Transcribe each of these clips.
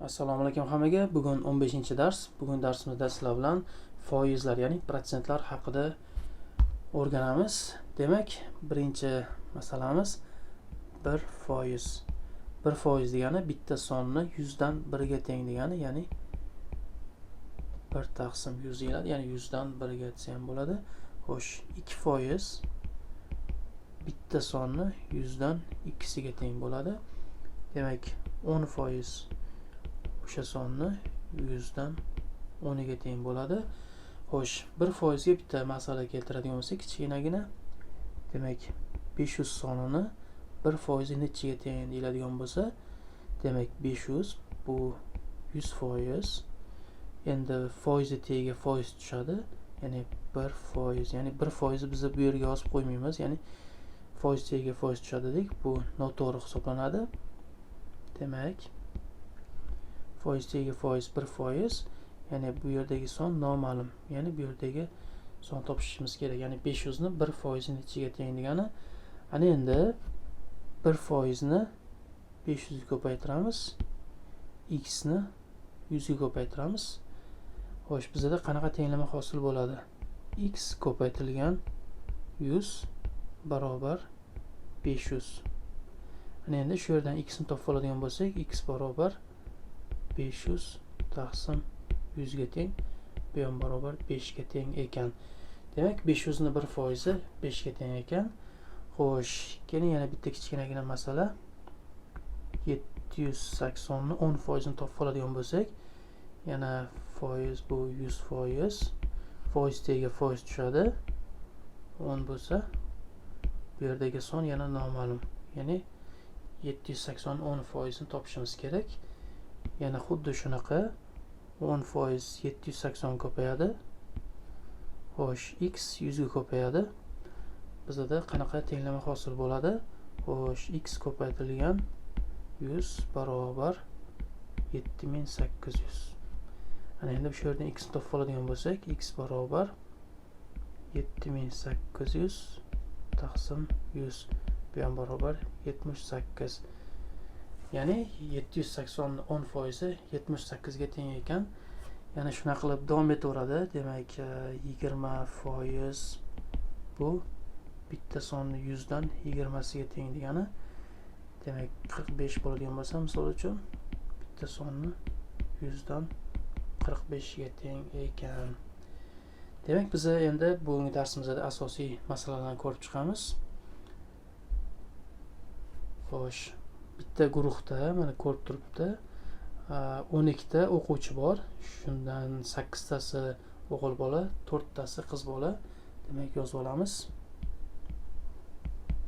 assalomu alaykum hammaga. Bugun 15 dars. Bugun darsimizda sizlar bilan foizlar ya'ni protsentlar haqida o'rganamiz. Demak birinchi masalamiz bir foiz. Bir foiz degani bitta sonni yuzdan biriga teng degani ya'ni bir taqsim yuz deyiladi ya'ni yuzdan biriga desa ham bo'ladi. Xo'sh ikki foiz bitta sonni yuzdan ikkisiga teng bo'ladi. Demak o'n foiz o'sha sonni yuzdan o'niga teng bo'ladi. Xo'sh bir foizga bitta masala keltiradigan bo'lsak kichkinagina demak besh yuz sonini bir foizi nechiga teng deyiladigan bo'lsa demak besh yuz bu yuz foiz endi foizi tagiga foiz tushadi. Ya'ni bir foiz ya'ni bir foizni biz bu yerga yozib qo'ymaymiz. Ya'ni foiz tagiga foiz tushadi dedik bu noto'g'ri hisoblanadi. Demak foiz tagiga foiz bir foiz ya'ni bu yerdagi son noma'lum ya'ni bu yerdagi son topishimiz kerak ya'ni besh yuzni bir foizi nechiga teng degani ana endi bir foizni besh yuzga ko'paytiramiz x ni yuzga ko'paytiramiz xo'sh bizada qanaqa tenglama hosil bo'ladi x ko'paytirilgan yuz barobar besh yuz ana endi shu yerdan x ni topib oladigan bo'lsak x barobar besh yuz taqsim yuzga teng bu ham barobar beshga teng ekan demak besh yuzni bir foizi beshga teng ekan xo'sh keling yana bitta kichkinagina masala yetti yuz saksonni o'n foizini topib oladigan bo'lsak yana foiz bu yuz foiz. Foiz tagiga foiz tushadi o'n bo'lsa bu yerdagi son yana noma'lum ya'ni yetti yuz sakson o'n foizini topishimiz kerak yana xuddi shunaqa o'n foiz yetti yuz sakson ko'payadi. Xo'sh x yuzga ko'payadi. Bizada qanaqa tenglama hosil bo'ladi? Xo'sh x ko'paytirilgan yuz barobar yetti ming sakkiz yuz. Ana endi shu yerdan x ni topib oladigan bo'lsak x barobar yetti ming sakkiz yuz taqsim yuz. Bu ham barobar yetmish sakkiz ya'ni yetti yuz sakson o'n foizi yetmish sakkizga teng ekan. Yana shunaqa qilib davom etaveradi. Demak e, yigirma foiz bu bitta sonni yuzdan yigirmasiga teng degani. Demak qirq besh bo'ladigan bo'lsa misol uchun bitta sonni yuzdan qirq beshga teng ekan. Demak biz endi bugungi darsimizda asosiy masalalarni ko'rib chiqamiz. Xo'sh. Bitta guruhda mana ko'rib turibdi. O'n ikkita o'quvchi bor. Shundan sakkiztasi o'g'il bola to'rttasi qiz bola. Demak yozib olamiz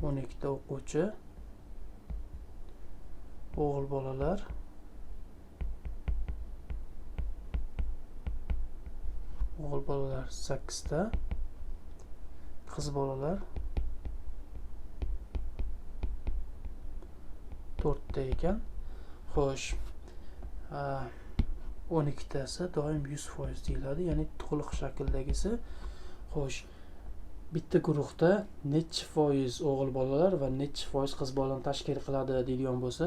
o'n ikkita o'quvchi. O'g'il bolalar. O'g'il bolalar sakkizta. Qiz bolalar. To'rtta ekan. Xo'sh. O'n ikkitasi doim yuz foiz deyiladi ya'ni to'liq shakldagisi. Xo'sh. Bitta guruhda nechi foiz o'g'il bolalar va nechi foiz qiz bolani tashkil qiladi deydigan bo'lsa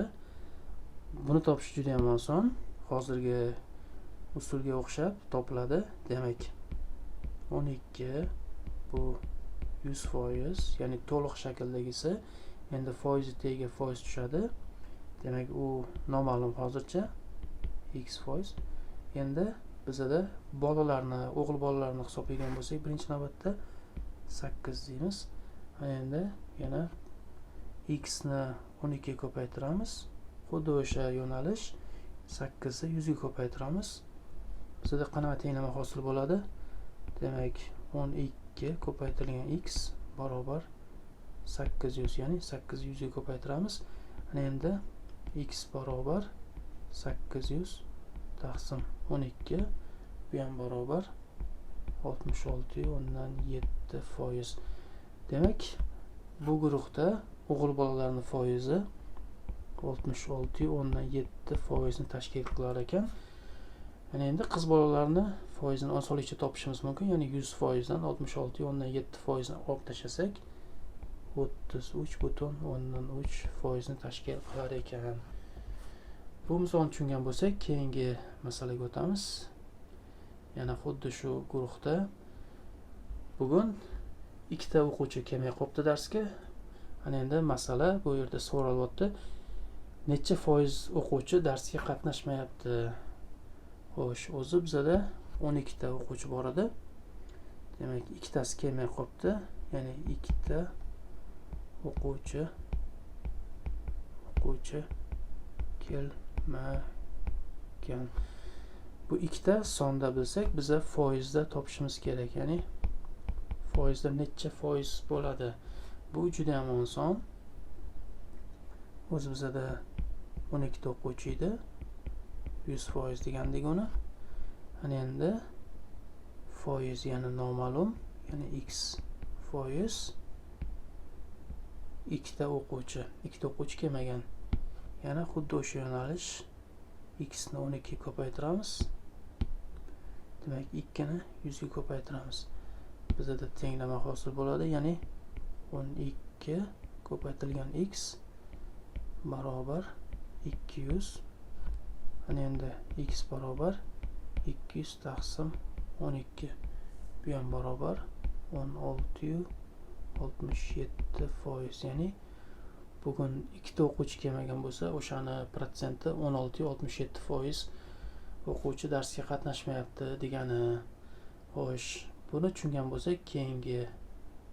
buni topish juda yam oson. Hozirgi usulga o'xshab topiladi demak. o'n ikki bu yuz foiz ya'ni to'liq shakldagisi. Endi foizi tagiga foiz tushadi. Demak u noma'lum hozircha x foiz. Endi bizada bolalarni o'g'il bolalarni hisoblagan bo'lsak birinchi navbatda sakkiz deymiz. Endi yana x ni o'n ikkiga ko'paytiramiz. Xuddi o'sha yo'nalish sakkizni yuzga ko'paytiramiz. Bizada qanaqa tenglama hosil bo'ladi? Demak o'n ikki ko'paytirilgan x barobar sakkiz yuz ya'ni sakkiz yuzga ko'paytiramiz. Ana endi x barobar sakkiz yuz taqsim o'n ikki. Bu ham barobar oltmish olti o'ndan yetti foiz. Demak bu guruhda o'g'il bolalarni foizi oltmish olti o'ndan yetti foizni tashkil qilar ekan. Mana endi qiz bolalarni foizini osonlikcha topishimiz mumkin. Ya'ni yuz foizdan oltmish olti o'ndan yetti foizni olib tashlasak o'ttiz uch butun o'ndan uch foizni tashkil qilar ekan. Bu misolni tushungan bo'lsak keyingi masalaga o'tamiz. Yana xuddi shu guruhda bugun ikkita o'quvchi kelmay qolibdi darsga. Ana endi masala bu yerda so'ralyapti necha foiz o'quvchi darsga qatnashmayapti? Xo'sh o'zi bizada o'n ikkita o'quvchi bor edi. Demak ikkitasi kelmay qolibdi ya'ni ikkita o'quvchi o'quvchi kelmagan bu ikkita sonda bilsak biza foizda topishimiz kerak ya'ni foizda necha foiz bo'ladi bu juda ham oson o'zi bizada o'n ikkita o'quvchi edi yuz foiz degandik uni ana endi? Foiz ya'ni noma'lum ya'ni x foiz ikkita o'quvchi ikkita o'quvchi kelmagan yana xuddi o'sha yo'nalish x ni o'n ikkiga ko'paytiramiz demak ikkini yuzga ko'paytiramiz bizada tenglama hosil bo'ladi ya'ni o'n ikki ko'paytirilgan x barobar ikki yuz ana endi x barobar ikki yuz taqsim o'n ikki bu ham barobar o'n oltiyu oltmish yetti foiz. Ya'ni bugun ikkita o'quvchi kelmagan bo'lsa o'shani protsenti o'n oltiyu oltmish yetti foiz. O'quvchi darsga qatnashmayapti degani xo'sh. Buni tushungan bo'lsak keyingi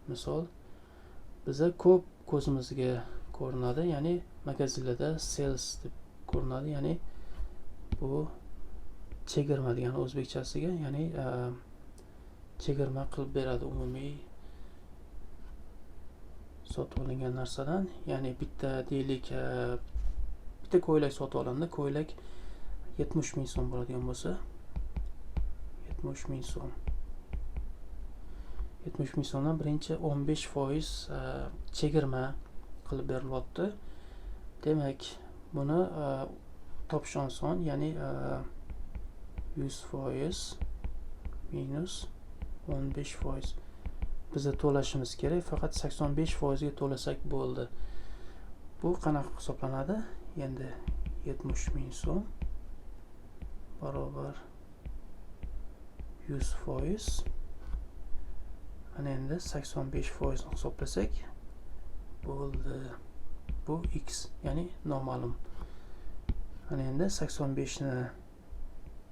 misol. Biza ko'p ko'zimizga ko'rinadi ya'ni magazinlarda sales deb ko'rinadi. Ya'ni bu chegirma degani o'zbekchasiga ya'ni chegirma qilib beradi umumiy sotib olingan narsadan ya'ni bitta deylik uh, bitta ko'ylak sotib olindi ko'ylak yetmish ming so'm bo'ladigan bo'lsa yetmish ming so'm. Yetmish ming so'mdan birinchi o'n besh foiz uh, chegirma qilib berilyapti. Demak buni uh, topish oson ya'ni yuz foiz minus o'n besh foiz biza to'lashimiz kerak. Faqat sakson besh foizga to'lasak bo'ldi. Bu qanaqa hisoblanadi? Endi yetmish ming so'm. Barobar yuz foiz. Ana endi sakson besh foizni hisoblasak bo'ldi. Bu x ya'ni noma'lum. Ana endi sakson beshni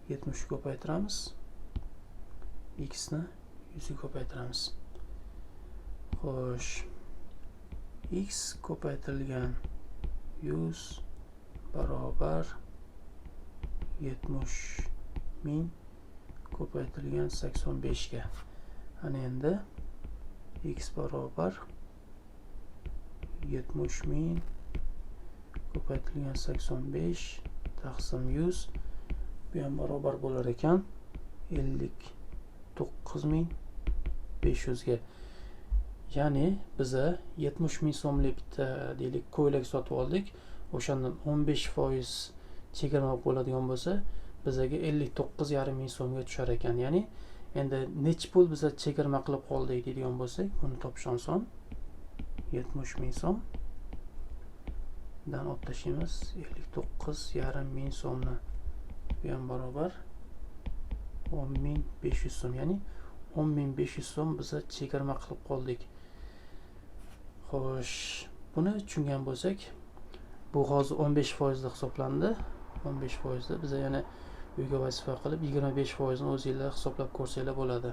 yetmishga ko'paytiramiz. X ni yuzga ko'paytiramiz xo'sh x ko'paytirilgan yuz barobar yetmish ming ko'paytirilgan sakson beshga. Ana endi x barobar yetmish ming ko'paytirilgan sakson besh taqsim yuz bu ham barobar bo'lar ekan. ellik to'qqiz ming besh yuzga ya'ni biza yetmish ming so'mlik bitta deylik ko'ylak sotib oldik. O'shandan o'n besh foiz chegirma bo'ladigan bo'lsa bizaga ellik to'qqiz yarim ming so'mga tushar ekan. Ya'ni endi nechi pul biza chegirma qilib qoldik deydigan bo'lsak buni topish oson yetmish ming so'm. Dan olib tashlaymiz ellik to'qqiz yarim ming so'mni. Bu ham barobar o'n ming besh yuz so'm. Ya'ni o'n ming besh yuz so'm biza chegirma qilib qoldik. Xo'sh buni tushungan bo'lsak bu hozir o'n besh foizda hisoblandi. o'n besh foizda biza yana uyga vazifa qilib yigirma besh foizni o'zinglar hisoblab ko'rsanglar bo'ladi.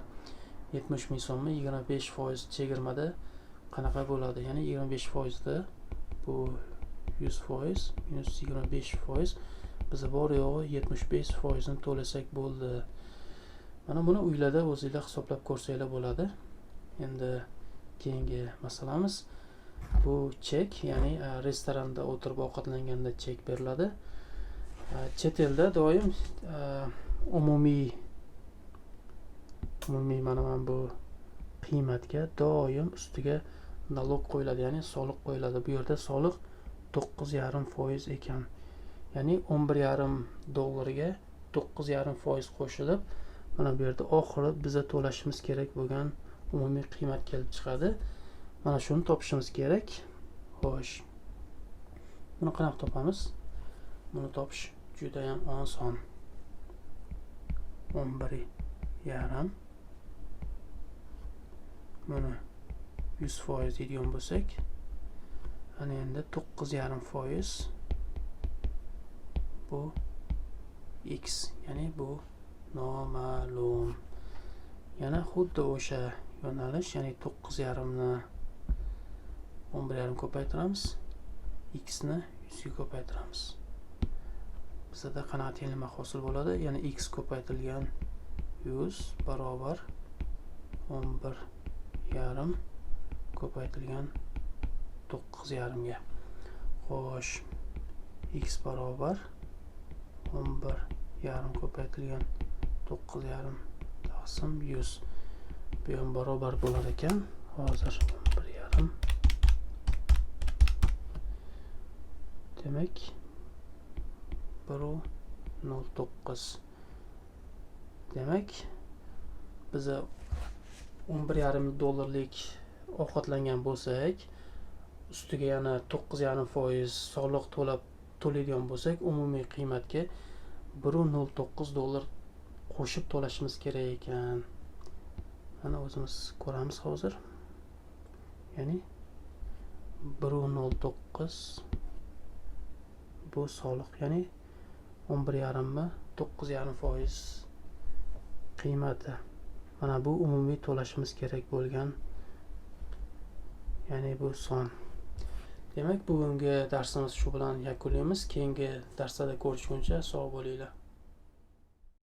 yetmish ming so'mni yigirma besh foiz chegirmada qanaqa bo'ladi? Ya'ni yigirma besh foizda bu yuz foiz minus yigirma besh foiz biza bor yo'g'i yetmish besh foizini to'lasak bo'ldi mana buni uylarda o'zinglar hisoblab ko'rsanglar bo'ladi. Endi keyingi masalamiz. Bu chek ya'ni e, restoranda o'tirib ovqatlanganda chek beriladi. E, chet elda doim e, umumiy umumiy mana mana bu qiymatga doim ustiga налог qo'yiladi ya'ni soliq qo'yiladi. Bu yerda soliq to'qqiz yarim foiz ekan. Ya'ni o'n bir yarim dollarga to'qqiz yarim foiz qo'shilib mana bu yerda oxiri biza to'lashimiz kerak bo'lgan umumiy qiymat kelib chiqadi. Mana shuni topishimiz kerak. Xo'sh. Buni qanaqa topamiz? Buni topish judayam oson. O'n bir yarim. Buni yuz foiz deydigan bo'lsak ana endi to'qqiz yarim foiz bu x ya'ni bu noma'lum. Yana xuddi o'sha yo'nalish ya'ni to'qqiz yarimni o'n bir yarim ko'paytiramiz. X ni yuzga ko'paytiramiz. Bizada qanaqa tenglik hosil bo'ladi? Ya'ni x ko'paytirilgan yuz barobar o'n bir yarim ko'paytirilgan to'qqiz yarimga xo'sh x barobar o'n bir yarim ko'paytirilgan to'qqiz taqsim yuz bu ham barobar bo'lar ekan hozir bir yarim demak bir nol to'qqiz demak biza o'n bir yarim dollarlik ovqatlangan bo'lsak ustiga yana to'qqiz yarim foiz soliq to'lab to'laydigan bo'lsak umumiy qiymatga bir nol to'qqiz qo'shib to'lashimiz kerak ekan. Mana o'zimiz ko'ramiz hozir. Ya'ni bir nol bu soliq ya'ni o'n bir yarimmi to'qqiz yarim foiz qiymati. Mana bu umumiy to'lashimiz kerak bo'lgan ya'ni bu son. Demak bugungi darsimiz shu bilan yakunlaymiz. Keyingi darslarda ko'rishguncha sog' bo'linglar